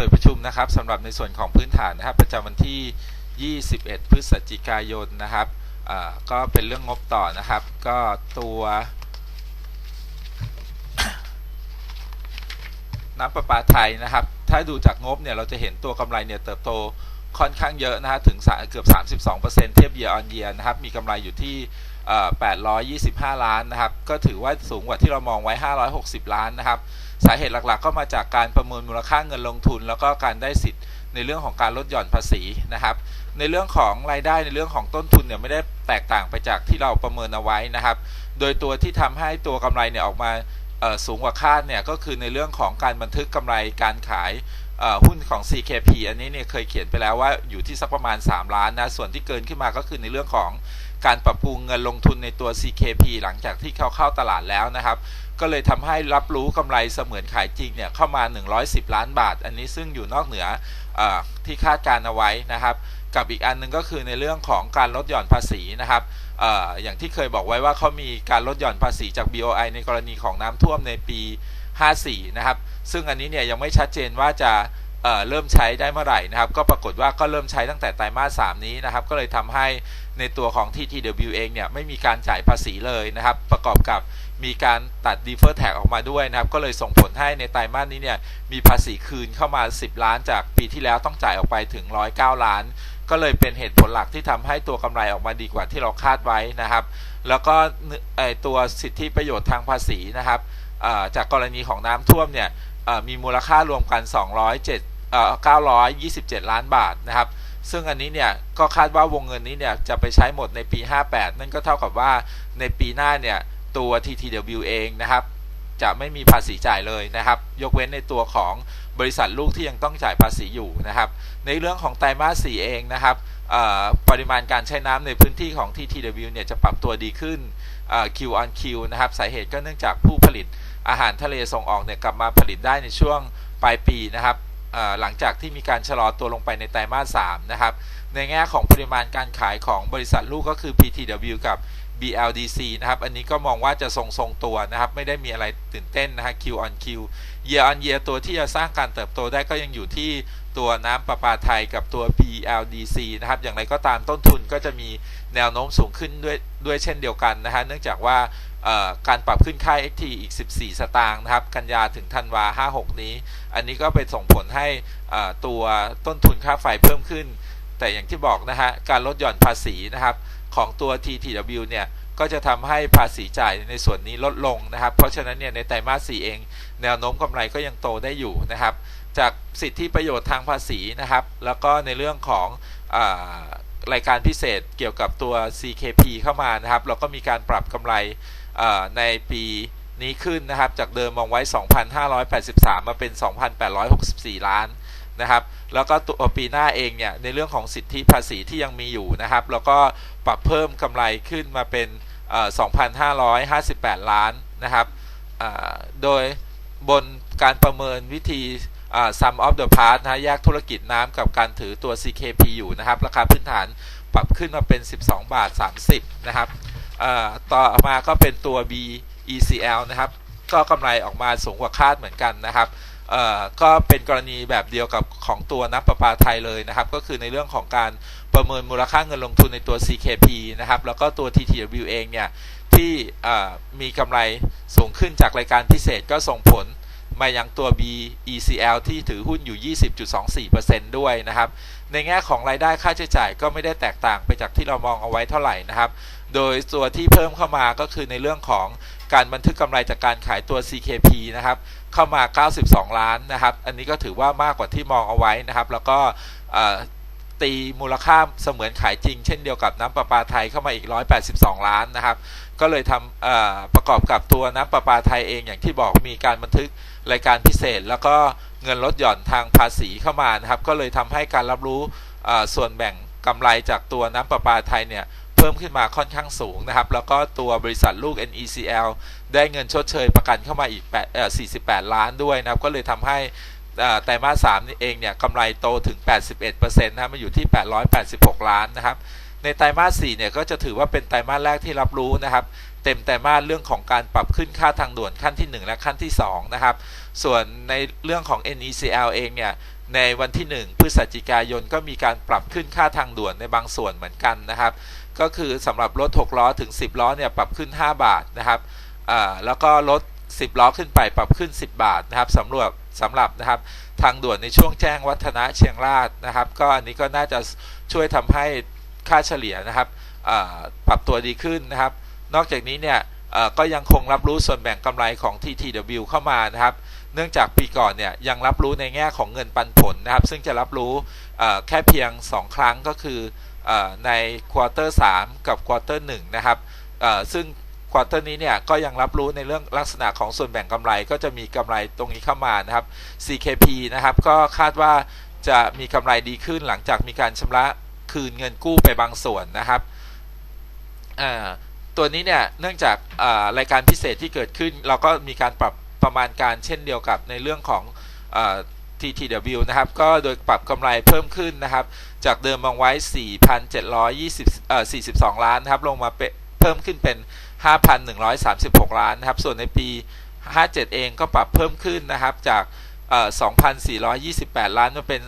ปิดประชุมนะครับสำหรับในส่วนของพื้นฐานนะครับ ประจำวันที่ 21 พฤศจิกายนนะครับก็เป็นเรื่องงบต่อนะครับ ก็ตัวน้ำประปาไทยนะครับ ถ้าดูจากงบเนี่ยเราจะเห็นตัวกำไรเนี่ยเติบโตค่อนข้างเยอะนะฮะถึงเกือบ 32%เทียบ year on year นะครับ มีกำไรอยู่ที่ 825 ล้านนะครับ ก็ถือว่าสูงกว่าที่เรามองไว้ 560 ล้านนะครับ สาเหตุหลักๆ ก็มาจากการประเมินมูลค่าเงินลงทุน แล้วก็การได้สิทธิ์ในเรื่องของการลดหย่อนภาษีนะครับ ในเรื่องของรายได้ในเรื่องของต้นทุนเนี่ยไม่ได้แตกต่างไปจากที่เราประเมินเอาไว้นะครับ โดยตัวที่ทำให้ตัวกำไรเนี่ยออกมาสูงกว่าคาดเนี่ยก็คือในเรื่องของการบันทึกกำไรการขายหุ้นของ CKP อันนี้เนี่ยเคยเขียนไปแล้วว่าอยู่ที่สักประมาณ 3 ล้านนะ ส่วนที่เกินขึ้นมาก็คือในเรื่องของการปรับปรุงเงินลงทุนในตัว CKP หลังจากที่เขาเข้าตลาดแล้วนะครับ ก็เลยทำให้รับรู้กำไรเสมือนขายจริงเนี่ยเข้ามา 110 ล้านบาท อันนี้ซึ่งอยู่นอกเหนืออที่คาดการเอาไว้นะครับ กับอีกอันหนึงก็คือในเรื่องของการลดหย่อนภาษีนะครับออย่างที่เคยบอกไว้ว่าเขามีการลดหย่อนภาษีจาก BOI ในกรณีของน้ำท่วมในปี 54 นะครับ ซึ่งอันนี้เนี่ยยังไม่ชัดเจนว่าจะเเริ่มใช้ได้เมื่อไหร่นะครับ ก็ปรากฏว่าก็เริ่มใช้ตั้งแต่ไตรมาส 3 นี้นะครับ ก็เลยทำให้ในตัวของ TTW เองเนี่ยไม่มีการจ่ายภาษีเลยนะครับ ประกอบกับ มีการตัด defer tax ออกมาด้วยนะครับ ก็เลยส่งผลให้ในไตรมาสนี้เนี่ยมีภาษีคืนเข้ามา 10 ล้านจากปีที่แล้วต้องจ่ายออกไปถึง 109 ล้าน ก็เลยเป็นเหตุผลหลักที่ทำให้ตัวกำไรออกมาดีกว่าที่เราคาดไว้นะครับ แล้วก็ตัวสิทธิประโยชน์ทางภาษีนะครับจากกรณีของน้ำท่วมเนี่ยมีมูลค่ารวมกัน 207เอ่อ927 ล้านบาทนะครับซึ่งอันนี้เนี่ยก็คาดว่าวงเงินนี้เนี่ยจะไปใช้หมดในปี 58 นั่นก็เท่ากับว่าในปีหน้าเนี่ย ตัว TTW เองนะครับ จะไม่มีภาษีจ่ายเลยนะครับ ยกเว้นในตัวของบริษัทลูกที่ยังต้องจ่ายภาษีอยู่นะครับ ในเรื่องของไตรมาส 4 เองนะครับปริมาณการใช้น้ำในพื้นที่ของ TTW เนี่ยจะปรับตัวดีขึ้นเอ่อ Q on Q นะครับสาเหตุก็เนื่องจากผู้ผลิตอาหารทะเลส่งออกเนี่ยกลับมาผลิตได้ในช่วงปลายปีนะครับหลังจากที่มีการชะลอตัวลงไปในไตรมาส 3 นะครับ ในแง่ของปริมาณการขายของบริษัทลูกก็คือ PTW กับ BLDC นะครับ อันนี้ก็มองว่าจะทรงทรงๆตัวนะครับ ไม่ได้มีอะไรตื่นเต้นนะฮะ Q on Q year on year ตัวที่จะสร้างการเติบโตได้ก็ยังอยู่ที่ตัวน้ำประปาไทยกับตัว BLDC นะครับ อย่างไรก็ตามต้นทุนก็จะมีแนวโน้มสูงขึ้นด้วยด้วยเช่นเดียวกันนะฮะ เนื่องจากว่าการปรับขึ้นค่า XT อีก 14 สตางค์นะครับ กันยาถึงธันวา 56 นี้ อันนี้ก็เป็นส่งผลให้ตัวต้นทุนค่าไฟเพิ่มขึ้น แต่อย่างที่บอกนะฮะ การลดหย่อนภาษีนะครับ ของตัว TTW เนี่ยก็จะทำให้ภาษีจ่ายในส่วนนี้ลดลงนะครับ เพราะฉะนั้นเนี่ยในไตรมาส 4 เอง แนวโน้มกำไรก็ยังโตได้อยู่นะครับ จากสิทธิประโยชน์ทางภาษีนะครับ แล้วก็ในเรื่องของอรายการพิเศษเกี่ยวกับตัว CKP เข้ามานะครับ เราก็มีการปรับกำไรในปีนี้ขึ้นนะครับ จากเดิมมองไว้ 2,583 มาเป็น 2,864 ล้าน นะครับ แล้วก็ตัวปีหน้าเองเนี่ยในเรื่องของสิทธิภาษีที่ยังมีอยู่นะครับ แล้วก็ปรับเพิ่มกำไรขึ้นมาเป็น 2,558 ล้านนะครับ โดยบนการประเมินวิธี sum of the parts นะแยกธุรกิจน้ำกับการถือตัว CKP อยู่นะครับ ราคาพื้นฐานปรับขึ้นมาเป็น 12 บาท 30 นะครับต่อมาก็เป็นตัว BECL นะครับ ก็กำไรออกมาสูงกว่าคาดเหมือนกันนะครับ ก็เป็นกรณีแบบเดียวกับของตัวน้ำประปาไทยเลยนะครับ ก็คือในเรื่องของการประเมินมูลค่าเงินลงทุนในตัว CKP นะครับ แล้วก็ตัว TTW เองเนี่ย ที่มีกำไรสูงขึ้นจากรายการพิเศษก็ส่งผลมายังตัว BECL ที่ถือหุ้นอยู่ 20.24%ด้วยนะครับ ในแง่ของรายได้ค่าใช้จ่ายก็ไม่ได้แตกต่างไปจากที่เรามองเอาไว้เท่าไหร่นะครับ โดยตัวที่เพิ่มเข้ามาก็คือในเรื่องของการบันทึกกำไรจากการขายตัว CKP นะครับ เข้ามา 92 ล้านนะครับ อันนี้ก็ถือว่ามากกว่าที่มองเอาไว้นะครับ แล้วก็ตีมูลค่าเสมือนขายจริง เช่นเดียวกับน้ำประปาไทยเข้ามาอีก 182 ล้านนะครับ ก็เลยทำประกอบกับตัวน้ำประปาไทยเองอย่างที่บอกมีการบันทึกรายการพิเศษ แล้วก็เงินลดหย่อนทางภาษีเข้ามานะครับ ก็เลยทำให้การรับรู้ส่วนแบ่งกำไรจากตัวน้ำประปาไทยเนี่ย เพิ่มขึ้นมาค่อนข้างสูงนะครับ แล้วก็ตัวบริษัทลูก NECL ได้เงินชดเชยประกันเข้ามาอีก8 48 ล้านด้วยนะครับ ก็เลยทำให้ไตรมาส3นี่เองเนี่ยกำไรโตถึง 81%นะครับมาอยู่ที่ 886 ล้านนะครับ ในไตรมาส4เนี่ยก็จะถือว่าเป็นไตรมาสแรกที่รับรู้นะครับ เต็มแต่มาสเรื่องของการปรับขึ้นค่าทางด่วนขั้นที่ 1 และขั้นที่ 2 นะครับ ส่วนในเรื่องของ NECL เองเนี่ย ในวันที่ 1 พฤศจิกายนก็มีการปรับขึ้นค่าทางด่วนในบางส่วนเหมือนกันนะครับ ก็คือสำหรับรถ 6 ล้อถึง 10 ล้อเนี่ยปรับขึ้น 5 บาทนะครับแล้วก็รถ 10 ล้อขึ้นไปปรับขึ้น 10 บาทนะครับสำหรับสำหรับนะครับทางด่วนในช่วงแจ้งวัฒนะเชียงรากนะครับ ก็อันนี้ก็น่าจะช่วยทำให้ค่าเฉลี่ยนะครับปรับตัวดีขึ้นนะครับ นอกจากนี้เนี่ยก็ยังคงรับรู้ส่วนแบ่งกำไรของ TTW เข้ามานะครับ เนื่องจากปีก่อนเนี่ยยังรับรู้ในแง่ของเงินปันผลนะครับ ซึ่งจะรับรู้แค่เพียง 2 ครั้งก็คืออในควอเตอร์3กับควอเตอร์1นะครับซึ่งควอเตอร์นี้เนี่ยก็ยังรับรู้ในเรื่องลักษณะของส่วนแบ่งกำไร ก็จะมีกำไรตรงนี้เข้ามานะครับ CKP นะครับก็คาดว่าจะมีกำไรดีขึ้นหลังจากมีการชำระคืนเงินกู้ไปบางส่วนนะครับตัวนี้เนี่ยเนื่องจากรายการพิเศษที่เกิดขึ้น เราก็มีการปรับ ประมาณการเช่นเดียวกับในเรื่องของอ TTW นะครับ ก็โดยปรับกำไรเพิ่มขึ้นนะครับ จากเดิมวางไว้ 4,720เอ่อ42 ล้านนะครับ ลงมาเป็นเพิ่มขึ้นเป็น 5,136 ล้านนะครับ ส่วนในปี 57 เองก็ปรับเพิ่มขึ้นนะครับ จากเอ่อ2,428 ล้านมาเป็น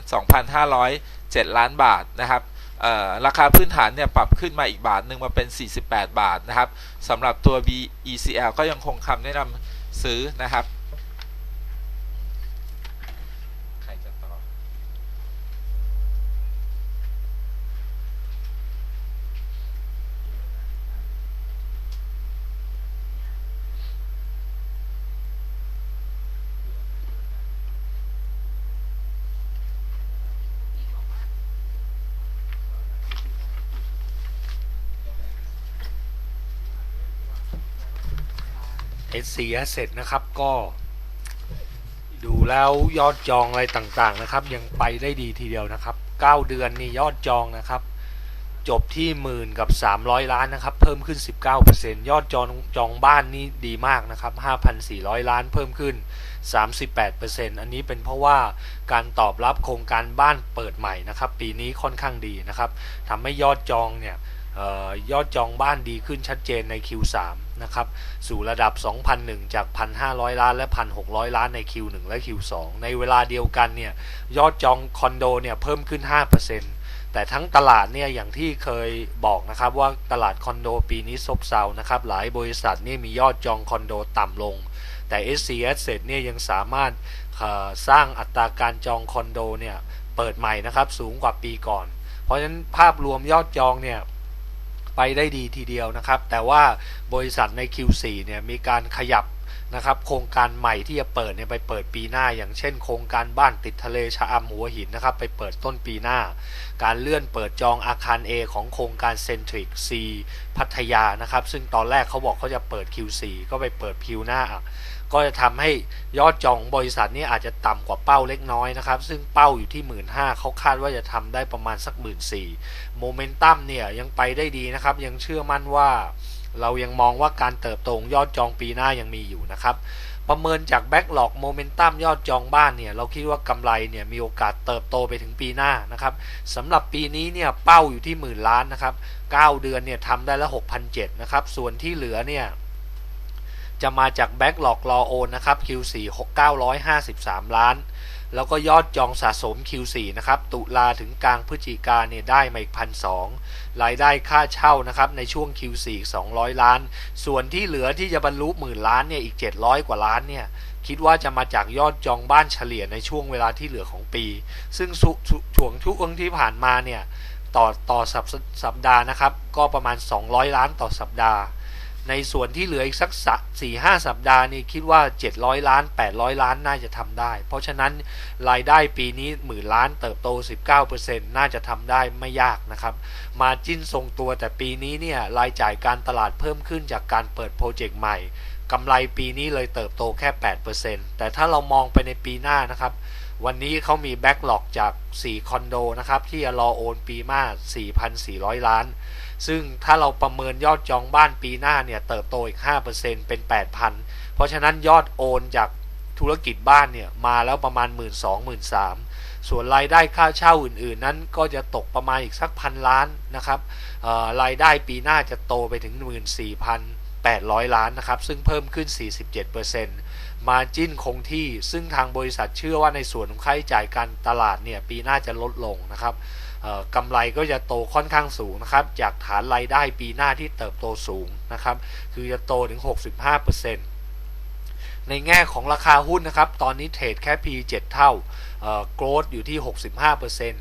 2,507 ล้านบาทนะครับเอ่อราคาพื้นฐานเนี่ยปรับขึ้นมาอีกบาทหนึ่งมาเป็น 48 บาทนะครับสำหรับตัว BECL ก็ยังคงคำแนะนำ ซื้อนะครับ SC Asset นะครับก็ ดูแล้วยอดจองอะไรต่างๆนะครับ ยังไปได้ดีทีเดียวนะครับ 9 เดือนนี่ยอดจองนะครับ จบที่หมื่นกับ 300 ล้านนะครับ เพิ่มขึ้น 19%ยอดจองจองบ้านนี่ดีมากนะครับ 5,400 ล้านเพิ่มขึ้น 38%อันนี้เป็นเพราะว่าการตอบรับโครงการบ้านเปิดใหม่นะครับ ปีนี้ค่อนข้างดีนะครับทำให้ยอดจองเนี่ยออยอดจองบ้านดีขึ้นชัดเจนใน Q3 นะครับสู่ระดับ 2,001 จาก 1,500 ล้าน และ 1,600 ล้านใน Q1 และ Q2 ในเวลาเดียวกันเนี่ยยอดจองคอนโดเนี่ยเพิ่มขึ้น 5%แต่ทั้งตลาดเนี่ยอย่างที่เคยบอกนะครับว่าตลาดคอนโดปีนี้ซบเซานะครับหลายบริษัทนี่มียอดจองคอนโดต่ำลง แต่ SC Asset เนี่ยยังสามารถสร้างอัตราการจองคอนโดเนี่ยเปิดใหม่นะครับสูงกว่าปีก่อน เพราะฉะนั้นภาพรวมยอดจองเนี่ย ไปได้ดีทีเดียวนะครับ แต่ว่าบริษัทใน Q4 เนี่ยมีการขยับนะครับโครงการใหม่ที่จะเปิดเนี่ยไปเปิดปีหน้า อย่างเช่น โครงการบ้านติดทะเลชะอำหัวหินนะครับไปเปิดต้นปีหน้า การเลื่อนเปิดจองอาคาร A ของโครงการเซนทริก C พัทยานะครับซึ่งตอนแรกเขาบอกเขาจะเปิด Q4 ก็ไปเปิดคิวหน้า ก็จะทำให้ยอดจองบริษัทนี้อาจจะต่ำกว่าเป้าเล็กน้อยนะครับ ซึ่งเป้าอยู่ที่1 5ื่นเขาคาดว่าจะทำได้ประมาณสัก1 4ื่นโมเมนตัมเนี่ยยังไปได้ดีนะครับ ยังเชื่อมั่นว่า เรายังมองว่าการเติบโตงยอดจองปีหน้ายังมีอยู่นะครับ ประเมินจากแบ็กหลอกโมเมนตัมยอดจองบ้านเนี่ยเราคิดว่ากำไรเนี่ยมีโอกาสเติบโตไปถึงปีหน้านะครับสำหรับปีนี้เนี่ยเป้าอยู่ที่หมื่นล้านนะครับ 9 เดือนเนี่ยทำได้ละ6,007นะครับส่วนที่เหลือเนี่ย จะมาจากแบ็กหลอกรอโอนนะครับ Q4 953 ล้าน แล้วก็ยอดจองสะสม Q4 นะครับ ตุลาถึงกลางพฤศจิกาเนี่ยได้มาอีกพันสองรายได้ค่าเช่านะครับในช่วง Q4 200 ล้าน ส่วนที่เหลือที่จะบรรลุหมื่นล้านเนี่ยอีก 700 กว่าล้านเนี่ยคิดว่าจะมาจากยอดจองบ้านเฉลี่ยในช่วงเวลาที่เหลือของปี ซึ่งช่วงช่วงที่ผ่านมาเนี่ยต่อต่อสัปสัปดาห์นะครับ ก็ประมาณ 200 ล้านต่อสัปดาห์ ในส่วนที่เหลืออีกสักสี่ห้าสัปดาห์นี่คิดว่า 700 ล้าน 800 ล้านน่าจะทำได้ เพราะฉะนั้นรายได้ปีนี้หมื่นล้านเติบโต 19%น่าจะทำได้ไม่ยากนะครับมาจิ้นทรงตัวแต่ปีนี้เนี่ยรายจ่ายการตลาดเพิ่มขึ้นจากการเปิดโปรเจกต์ใหม่กำไรปีนี้เลยเติบโตแค่ 8%แต่ถ้าเรามองไปในปีหน้านะครับวันนี้เขามีแบ็กหลอกจาก 4 คอนโดนะครับที่จะรอโอนปีหน้า4,400 ล้าน ซึ่งถ้าเราประเมินยอดจองบ้านปีหน้าเนี่ยเติบโตอีก 5%เป็น 8,000 เพราะฉะนั้นยอดโอนจากธุรกิจบ้านเนี่ยมาแล้วประมาณ 1 2 0 0 0 1 3ส่วนรายได้ค่าเช่าอื่นๆ นั้นก็จะตกประมาณอีกสักพันล้านนะครับรายได้ปีหน้าจะโตไปถึง 14,800 ล้านนะครับ ซึ่งเพิ่มขึ้น 47%มาจิ้นคงที่ซึ่งทางบริษัทเชื่อว่าในส่วนของค่าใช้จ่ายการตลาดเนี่ยปีหน้าจะลดลงนะครับ กำไรก็จะโตค่อนข้างสูงนะครับ จากฐานรายได้ปีหน้าที่เติบโตสูงนะครับ คือจะโตถึง 65%ในแง่ของราคาหุ้นนะครับ ตอนนี้เทรดแค่ P 7 เท่าโกรดอยู่ที่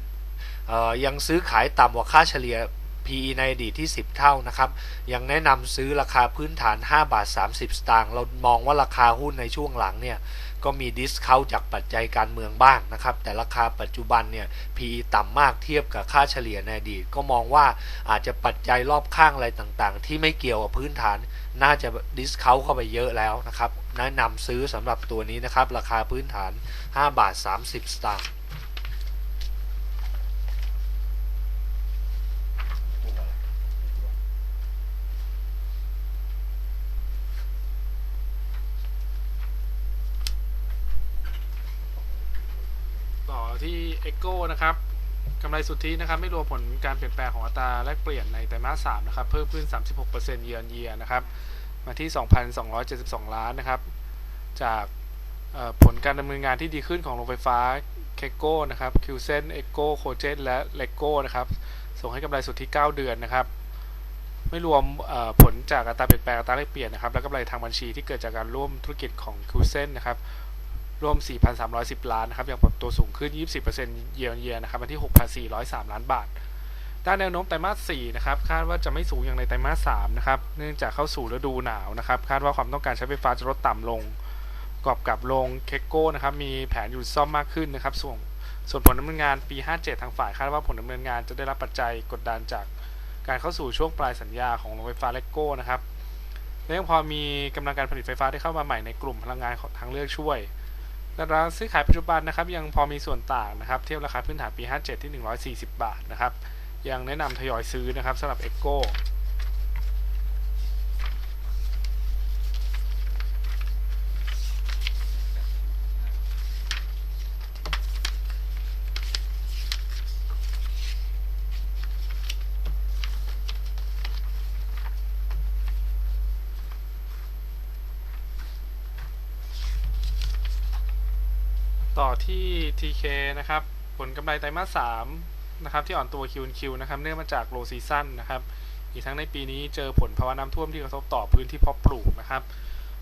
65%ยังซื้อขายต่ำกว่าค่าเฉลี่ย PE ในอดีตที่ 10 เท่านะครับ ยังแนะนำซื้อราคาพื้นฐาน 5 บาท 30 สตางค์ เรามองว่าราคาหุ้นในช่วงหลังเนี่ย ก็มีดิสเคาจากปัจจัยการเมืองบ้างนะครับ แต่ราคาปัจจุบันเนี่ย PE ต่ำมากเทียบกับค่าเฉลี่ยในอดีตก็มองว่าอาจจะปัจจัยรอบข้างอะไรต่างๆ ที่ไม่เกี่ยวกับพื้นฐาน น่าจะดิสเคาเข้าไปเยอะแล้วนะครับแนะนำซื้อสำหรับตัวนี้นะครับ ราคาพื้นฐาน 5 บาท 30 สตางค์ ต่อ ที่ Echo นะครับกำไรสุทธินะครับไม่รวมผลการเปลี่ยนแปลงของอัตราแลกเปลี่ยนในไตรมาส3นะครับเพิ่มขึ้น 36% year on year นะครับมาที่ 2,272 ล้านนะครับ จากผลการดำเนินงานที่ดีขึ้นของโรงไฟฟ้าเคโก้นะครับคิวเซนเอโก้โคเจนและเลโก้นะครับส่งให้กำไรสุทธิ 9 เดือนนะครับ ไม่รวมผลจากอัตราเปลี่ยนแปลงอัตราแลกเปลี่ยนนะครับ และกำไรทางบัญชีที่เกิดจากการร่วมธุรกิจของคิวเซนนะครับ รวม 4,310 ล้านนะครับยังปรับตัวสูงขึ้น20%เยียร์เยียนะครับมาที่ 6,403 ล้านบาท ด้านแนวโน้มไตรมาส 4 นะครับ คาดว่าจะไม่สูงอย่างในไตรมาส 3 นะครับ เนื่องจากเข้าสู่ฤดูหนาวนะครับ คาดว่าความต้องการใช้ไฟฟ้าจะลดต่ำลงประกอบกับโรงเคโก้นะครับ มีแผนหยุดซ่อมมากขึ้นนะครับ ส่วนส่วนผลดำเนินงานปี 57 ทางฝ่ายคาดว่าผลดำเนินงานจะได้รับปัจจัยกดดันจากการเข้าสู่ช่วงปลายสัญญาของโรงไฟฟ้าเลโก้นะครับและยังพอมีกำลังการผลิตไฟฟ้าที่เข้ามาใหม่ในกลุ่มพลังงานทางเลือกช่วย ราคาซื้อขายปัจจุบันนะครับ ยังพอมีส่วนต่างนะครับ เทียบราคาพื้นฐานปี 57 ที่ 140 บาทนะครับ ยังแนะนำทยอยซื้อนะครับสำหรับ Echo ต่อที่ TK นะครับ ผลกำไรไตรมาส3นะครับ ที่อ่อนตัว Q&Q นะครับ เนื่องมาจาก low season นะครับ อีกทั้งในปีนี้เจอผลภาวะน้ำท่วมที่กระทบต่อพื้นที่เพาะปลูกนะครับ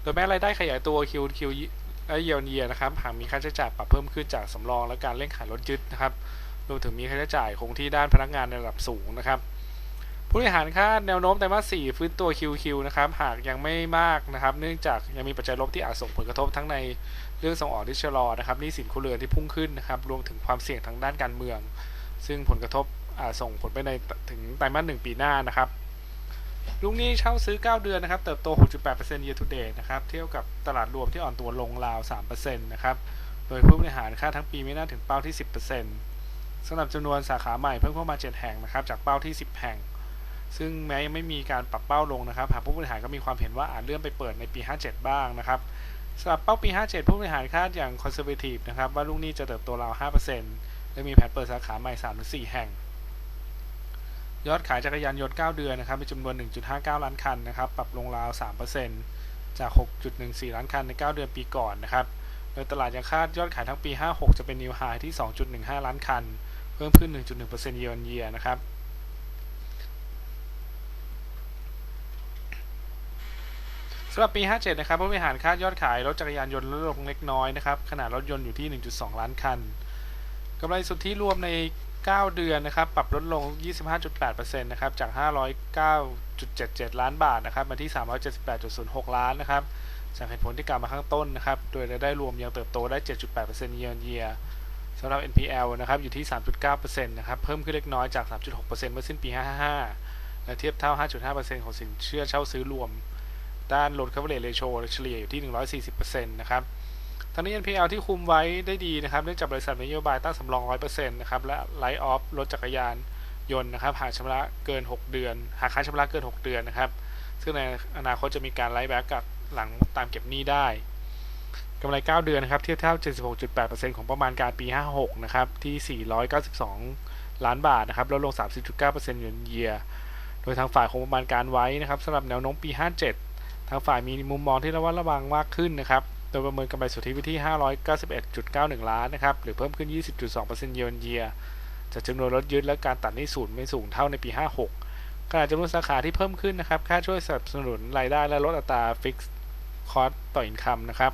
โดยแม้รายได้ขยายตัว Q&Q และ year on year นะครับ หากมีค่าใช้จ่ายปรับเพิ่มขึ้นจากสำรองและการเร่งขายรถยึดนะครับ รวมถึงมีค่าใช้จ่ายคงที่ด้านพนักงานในระดับสูงนะครับผู้บริหารคาดแนวโน้มไตรมาส4ฟื้นตัว QQ นะครับ หากยังไม่มากนะครับ เนื่องจากยังมีปัจจัยลบที่อาจส่งผลกระทบทั้งใน เรื่องส่งออกที่ชะลอนะครับหนี้สินครัวเรือนที่พุ่งขึ้นนะครับรวมถึงความเสี่ยงทางด้านการเมือง ซึ่งผลกระทบส่งผลไปในถึงไตรมาส1ปีหน้านะครับลูกหนี้เช่าซื้อ 9 เดือนนะครับ เติบโต 6.8% year to date นะครับ เทียบกับตลาดรวมที่อ่อนตัวลงราว 3%นะครับ โดยผู้บริหารคาดทั้งปีไม่น่าถึงเป้าที่ 10%สำหรับจำนวนสาขาใหม่เพิ่มเข้ามา 7 แห่งนะครับ จากเป้าที่ 10 แห่ง ซึ่งแม้ยังไม่มีการปรับเป้าลงนะครับ หากผู้บริหารก็มีความเห็นว่าอาจเลื่อนไปเปิดในปี 57 บ้างนะครับ สำหรับเป้าปี 57 ผู้บริหารคาดอย่าง conservative นะครับว่าลูกหนี้จะเติบโตราว 5%และมีแผนเปิดสาขาใหม่ 3-4 แห่ง ยอดขายจักรยานยนต์ 9 เดือนนะครับมีจำนวน 1.59 ล้านคันนะครับปรับลงราว 3%จาก 6.14 ล้านคันใน 9 เดือนปีก่อนนะครับโดยตลาดยังคาดยอดขายทั้งปี 56 จะเป็นนิวไฮที่ 2.15 ล้านคัน เพิ่มขึ้น 1.1% year on year นะครับ สำหรับปี 57 นะครับผู้บริหารคาดยอดขายรถจักรยานยนต์ลดลงเล็กน้อยนะครับ ขนาดรถยนต์อยู่ที่ 1.2 ล้านคันกำไรสุทธิรวมใน 9 เดือนนะครับ ปรับลดลง 25.8%นะครับ จาก 509.77 ล้านบาทนะครับ มาที่ 378.06 ล้านนะครับ จากเหตุผลที่กล่าวมาข้างต้นนะครับ โดยรายได้รวมยังเติบโตได้ 7.8% year on year สำหรับ NPL นะครับ อยู่ที่ 3.9%นะครับ เพิ่มขึ้นเล็กน้อยจาก 3.6%เมื่อสิ้นปี 55และเทียบเท่า 5.5%ของสินเชื่อเช่าซื้อรวม ด้าน loan coverage ratio เฉลี่ยอยู่ที่ 140%นะครับทั้งนี้ NPL ที่คุมไว้ได้ดีนะครับ เนื่องจากบริษัทมีนโยบายตั้งสำรอง 100%นะครับ และ Write off รถจักรยานยนต์นะครับ หากชำระเกิน 6 เดือน หากค้างชำระเกิน 6 เดือนนะครับ ซึ่งในอนาคตจะมีการไล่แบ็กกับหลังตามเก็บหนี้ได้กำไร 9 เดือนนะครับ เทียบเท่า 76.8%ของประมาณการปี 56 นะครับ ที่ 492 ล้านบาทนะครับ ลดลง 30.9%เยือนเยีย โดยทางฝ่ายคงประมาณการไว้นะครับสำหรับแนวโน้มปี 57 ทางฝ่ายมีมุมมองที่ระวัดระวังมากขึ้นนะครับ โดยประเมินกำไรสุทธิไว้ที่ 591.91 ล้านนะครับ หรือเพิ่มขึ้น 20.2%เยนเยียจากจำนวนรถยึดและการตัดหนี้ศูนย์ไม่สูงเท่าในปี 56ขณะจำนวนสาขาที่เพิ่มขึ้นนะครับ ค่าช่วยสนับสนุนรายได้และลดอัตราฟิกซ์คอสต่ออินคัมนะครับ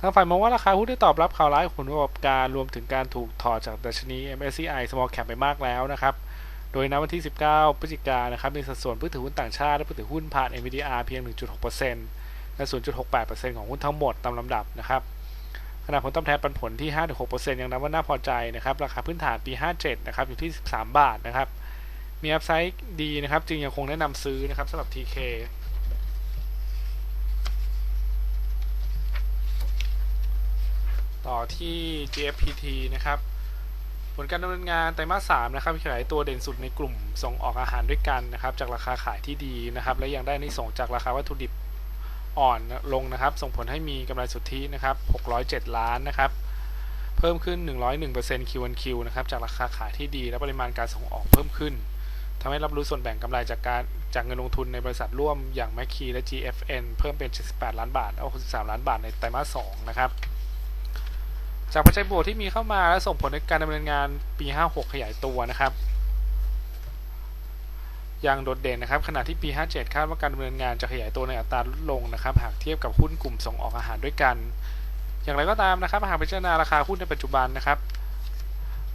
ทางฝ่ายมองว่าราคาหุ้นที่ตอบรับข่าวร้ายของผลประกอบการรวมถึงการถูกถอดจากดัชนี MSCI Small Cap ไปมากแล้วนะครับ โดยณวันที่ 19 พฤศจิกายนนะครับ มีสัดส่วนผู้ถือหุ้นต่างชาติ และผู้ถือหุ้นผ่าน NVDR เพียง 1.6%และ 0.68%ของหุ้นทั้งหมดตามลำดับนะครับขณะผลตอบแทนปันผลที่ 5-6%ยังนับว่าน่าพอใจนะครับ ราคาพื้นฐานปี 57 นะครับ อยู่ที่ 13 บาทนะครับ มีอัพไซด์ดีนะครับ จึงยังคงแนะนำซื้อนะครับสำหรับ TK ต่อที่ GFPT นะครับ ผลการดำเนินงานไตรมาส3นะครับขยายตัวเด่นสุดในกลุ่มส่งออกอาหารด้วยกันนะครับ จากราคาขายที่ดีนะครับ และยังได้ในส่งจากราคาวัตถุดิบอ่อนลงนะครับ ส่งผลให้มีกำไรสุทธินะครับ 607 ล้านนะครับ เพิ่มขึ้น 101% Q1Q นะครับ จากราคาขายที่ดี และปริมาณการส่งออกเพิ่มขึ้นทำให้รับรู้ส่วนแบ่งกำไรจากการจากเงินลงทุนในบริษัทร่วมอย่าง m c k e และ GFN เพิ่มเป็น 78 ล้านบาท เอา 63 ล้านบาทในไตรมาส2นะครับ จากปัจจัยบวกที่มีเข้ามาและส่งผลในการดำเนินงานปี 56 ขยายตัวนะครับอย่างโดดเด่นนะครับขณะที่ปี 57 คาดว่าการดำเนินงานจะขยายตัวในอัตราลดลงนะครับ หากเทียบกับหุ้นกลุ่มส่งออกอาหารด้วยกัน อย่างไรก็ตามนะครับหากพิจารณาราคาหุ้นในปัจจุบันนะครับ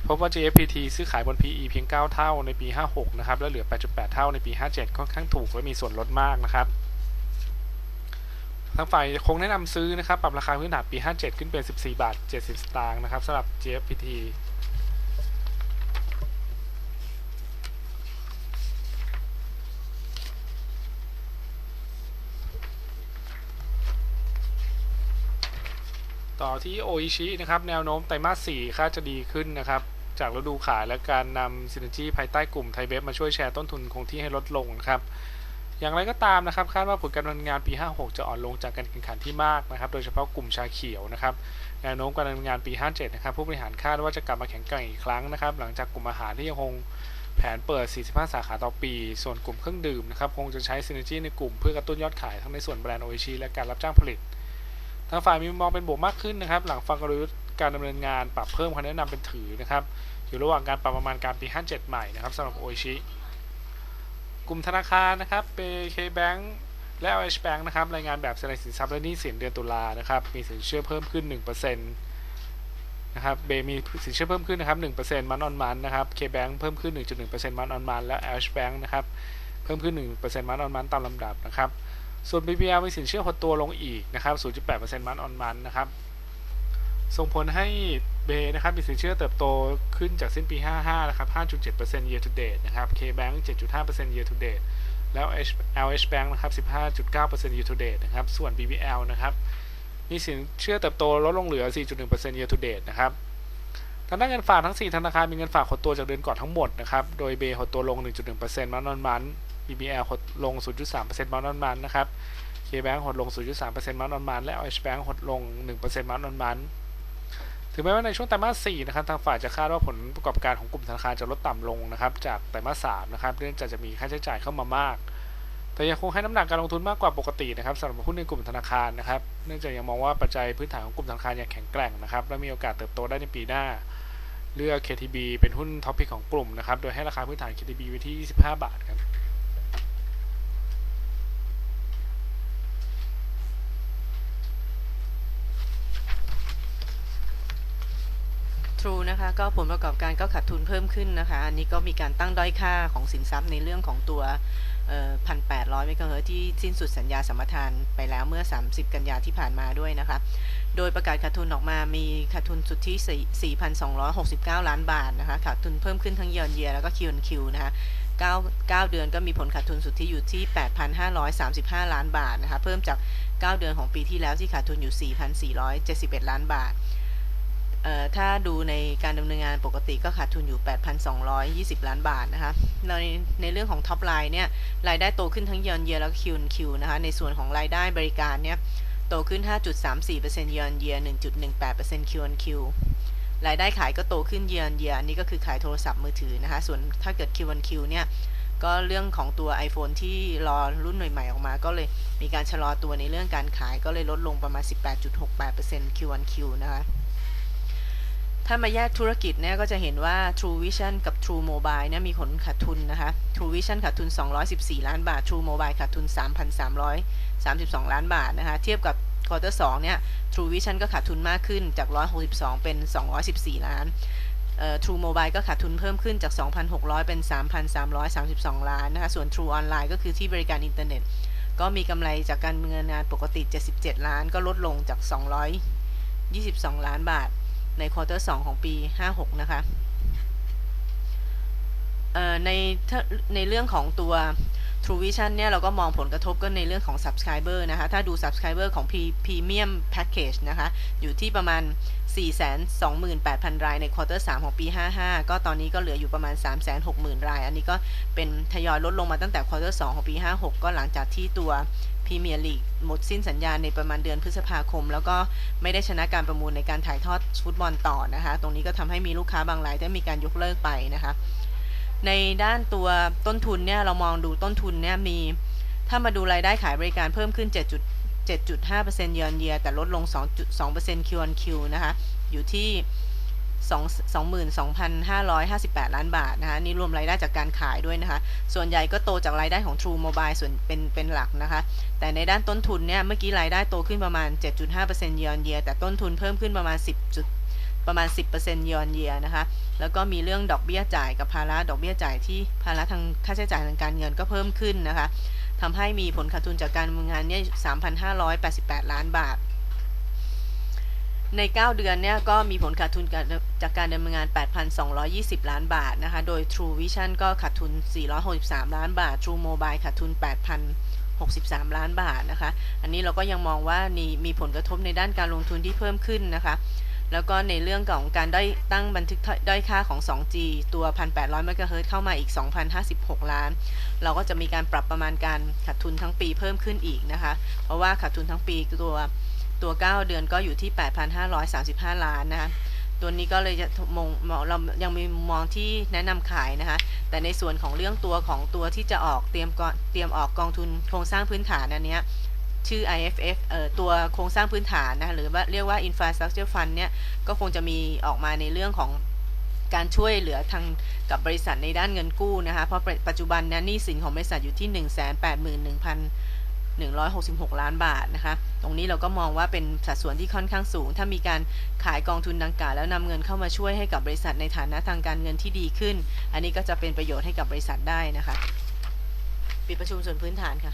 พบว่า JFPT ซื้อขายบน PE เพียง 9 เท่าในปี 56 นะครับ และเหลือ 8.8 เท่าในปี 57 ค่อนข้างถูกและมีส่วนลดมากนะครับ ทางฝ่ายคงแนะนำซื้อนะครับปรับราคาพื้นฐานปี 57 ขึ้นเป็น 14 บาท 70 สตางค์นะครับสำหรับ JFPT ต่อที่โออิชินะครับ แนวโน้มไตรมาส 4 ค่าจะดีขึ้นนะครับ จากฤดูขายและการนำซินเนจีภายใต้กลุ่มไทยเบฟมาช่วยแชร์ต้นทุนคงที่ให้ลดลงนะครับ อย่างไรก็ตามนะครับคาดว่าผลการดำเนินงานปี 56 จะอ่อนลงจากการแข่งขันที่มากนะครับ โดยเฉพาะกลุ่มชาเขียวนะครับแนวโน้มการดำเนินงานปี 57 นะครับ ผู้บริหารคาดว่าจะกลับมาแข็งแกร่งอีกครั้งนะครับ หลังจากกลุ่มอาหารที่ยังคงแผนเปิด 45 สาขาต่อปี ส่วนกลุ่มเครื่องดื่มนะครับ คงจะใช้ซินเนจีในกลุ่มเพื่อกระตุ้นยอดขายทั้งในส่วนแบรนด์โออิชิและการรับจ้างผลิต ทางฝ่ายมีมุมมองเป็นบวกมากขึ้นนะครับ หลังฟังกลยุทธ์การดำเนินงานปรับเพิ่มคำแนะนำเป็นถือนะครับ อยู่ระหว่างการปรับประมาณการปี 57 ใหม่นะครับสำหรับโออิชิ กลุ่มธนาคารนะครับ BK Bank และ LH Bank นะครับ รายงานแบบแสดงสินทรัพย์และหนี้สินเดือนตุลานะครับ มีสินเชื่อเพิ่มขึ้น 1%นะครับเบมีสินเชื่อเพิ่มขึ้นนะครับ1%มันออนมันนะครับ K Bank เพิ่มขึ้น 1.1%มันออนมันและ LH Bank นะครับ เพิ่มขึ้น 1%มันออนมันตามลำดับนะครับ ส่วน BBL มีสินเชื่อหดตัวลงอีกนะครับ 0.8%มันออนมันนะครับ ส่งผลให้ เบนะครับ มีสินเชื่อเติบโตขึ้นจากสิ้นปี 55 นะครับ 5.7% year to date นะครับ KBank 7.5% year to date แล้ว LH Bank นะครับ 15.9% year to date นะครับ ส่วน BBL นะครับ มีสินเชื่อเติบโตลดลงเหลือ 4.1% year to date นะครับทางด้านเงินฝากทั้ง 4 ธนาคารมีเงินฝากหดตัวจากเดือนก่อนทั้งหมดนะครับ โดยเบหดตัวลง 1.1%มันนอนมัน BBL หดลง 0.3%มันนอนมันนะครับ KBank หดลง 0.3%มันนอนมันและ LH Bank หดลง 1%มันนอนมัน ถึงแม้ว่าในช่วงไตรมาส 4 นะครับ ทางฝ่ายจะคาดว่าผลประกอบการของกลุ่มธนาคารจะลดต่ำลงนะครับ จากไตรมาส 3 นะครับ เนื่องจากจะมีค่าใช้จ่ายเข้ามามาก แต่ยังคงให้น้ำหนักการลงทุนมากกว่าปกตินะครับสำหรับหุ้นในกลุ่มธนาคารนะครับ เนื่องจากยังมองว่าปัจจัยพื้นฐานของกลุ่มธนาคารยังแข็งแกร่งนะครับ และมีโอกาสเติบโตได้ในปีหน้า เลือก KTB เป็นหุ้นท็อปพิกของกลุ่มนะครับ โดยให้ราคาพื้นฐาน KTB ไว้ที่ 25 บาทครับ True นะคะ ก็ผลประกอบการก็ขาดทุนเพิ่มขึ้นนะคะ อันนี้ก็มีการตั้งด้อยค่าของสินทรัพย์ในเรื่องของตัวพันแปดร้อยเมกะเฮิรตซ์ที่สิ้นสุดสัญญาสัมปทานไปแล้วเมื่อ 30 กันยาที่ผ่านมาด้วยนะคะ โดยประกาศขาดทุนออกมามีขาดทุนสุทธิ4,269 ล้านบาทนะคะขาดทุนเพิ่มขึ้นทั้งเยนเยียแล้วก็คิวคิวนะคะ9 9 เดือนก็มีผลขาดทุนสุทธิอยู่ที่ 8,535 ล้านบาทนะคะ เพิ่มจาก 9 เดือนของปีที่แล้วที่ขาดทุนอยู่ 4,471 ล้านบาท ถ้าดูในการดำเนินงานปกติก็ขาดทุนอยู่ 8,220 ล้านบาทนะคะในในเรื่องของท็อปไลน์เนี่ยรายได้โตขึ้นทั้งเยนเยียแล้วก็คิวคิวนะคะ ในส่วนของรายได้บริการเนี่ยโตขึ้น 5.34%เยนเยีย1.18% Q on Q รายได้ขายก็โตขึ้นเยนเยียอันนี้ก็คือขายโทรศัพท์มือถือนะคะ ส่วนถ้าเกิด Q on Q เนี่ยก็เรื่องของตัว iPhone ที่รอรุ่นใหม่ๆออกมา ก็เลยมีการชะลอตัวในเรื่องการขายก็เลยลดลงประมาณ 18.68% Q on Q นะคะ ถ้ามาแยกธุรกิจเนี่ยก็จะเห็นว่า True Vision กับ True Mobile เนี่ยมีผลขาดทุนนะคะ True Vision ขาดทุน 214 ล้านบาท True Mobile ขาดทุน 3,332 ล้านบาทนะคะ เทียบกับควอเตอร์2เนี่ย True Vision ก็ขาดทุนมากขึ้นจาก 162 เป็น 214 ล้านเอ่อ True Mobile ก็ขาดทุนเพิ่มขึ้นจาก 2,600 เป็น 3,332 ล้านนะคะ ส่วน True Online ก็คือที่บริการอินเทอร์เน็ต ก็มีกำไรจากการเนินงานปกติ 77 ล้าน ก็ลดลงจาก 222 ล้านบาท ในควอเตอร์2ของปี 56 นะคะในในเรื่องของตัว True Vision เนี่ย เราก็มองผลกระทบก็ในเรื่องของ Subscriber นะคะ ถ้าดู Subscriber ของ Premium Package นะคะ อยู่ที่ประมาณ 428,000 รายในควอเตอร์3ของปี 55 ก็ตอนนี้ก็เหลืออยู่ประมาณ 360,000 ราย อันนี้ก็เป็นทยอยลดลงมาตั้งแต่ควอเตอร์2ของปี 56 ก็หลังจากที่ตัว พรีเมียร์ลีกหมดสิ้นสัญญาในประมาณเดือนพฤษภาคม แล้วก็ไม่ได้ชนะการประมูลในการถ่ายทอดฟุตบอลต่อนะคะ ตรงนี้ก็ทำให้มีลูกค้าบางรายได้มีการยกเลิกไปนะคะ ในด้านตัวต้นทุนเนี่ยเรามองดูต้นทุนเนี่ยมี ถ้ามาดูรายได้ขายบริการเพิ่มขึ้น 7.7.5%เยือนเยียแต่ลดลง 2.2% Q on Q นะคะอยู่ที่ 22,558 ล้านบาทนะคะนี่รวมรายได้จากการขายด้วยนะคะ ส่วนใหญ่ก็โตจากรายได้ของ True Mobile ส่วนเป็นเป็นหลักนะคะ แต่ในด้านต้นทุนเนี่ย เมื่อกี้รายได้โตขึ้นประมาณ 7.5% year on year แต่ต้นทุนเพิ่มขึ้นประมาณ 10จุดประมาณ 10% year on year นะคะ แล้วก็มีเรื่องดอกเบี้ยจ่ายกับภาระดอกเบี้ยจ่ายที่ภาระทางค่าใช้จ่ายทางการเงินก็เพิ่มขึ้นนะคะทำให้มีผลขาดทุนจากการดำเนินงานเนี่ย 3,588 ล้านบาท ใน 9 เดือนเนี่ยก็มีผลขาดทุนจากการดำเนินงาน 8,220 ล้านบาทนะคะ โดย True Vision ก็ขาดทุน 463 ล้านบาท True Mobile ขาดทุน 8,063 ล้านบาทนะคะ อันนี้เราก็ยังมองว่านี่มีผลกระทบในด้านการลงทุนที่เพิ่มขึ้นนะคะ แล้วก็ในเรื่องของการได้ตั้งบันทึกด้อยค่าของ 2G ตัว 1,800เมกะเฮิรตเข้ามาอีก 2,056 ล้าน เราก็จะมีการปรับประมาณการขาดทุนทั้งปีเพิ่มขึ้นอีกนะคะ เพราะว่าขาดทุนทั้งปีตัว ตัว 9 เดือนก็อยู่ที่ 8,535 ล้านนะคะตัวนี้ก็เลยจะมองเรายังมีมองที่แนะนำขายนะคะ แต่ในส่วนของเรื่องตัวของตัวที่จะออกเตรียมกอนเตรียมออกกองทุนโครงสร้างพื้นฐานอันเนี้ยชื่อ IFF เอ่อตัวโครงสร้างพื้นฐานนะคะหรือว่าเรียกว่า Infrastructure Fund เนี่ยก็คงจะมีออกมาในเรื่องของการช่วยเหลือทางกับบริษัทในด้านเงินกู้นะคะ เพราะปัจจุบันนี้หนี้สินของบริษัทอยู่ที่ 166 ล้านบาทนะคะ ตรงนี้เราก็มองว่าเป็นสัดส่วนที่ค่อนข้างสูง ถ้ามีการขายกองทุนดังกล่าวแล้วนำเงินเข้ามาช่วยให้กับบริษัทในฐานะทางการเงินที่ดีขึ้น อันนี้ก็จะเป็นประโยชน์ให้กับบริษัทได้นะคะ ปิดประชุมส่วนพื้นฐานค่ะ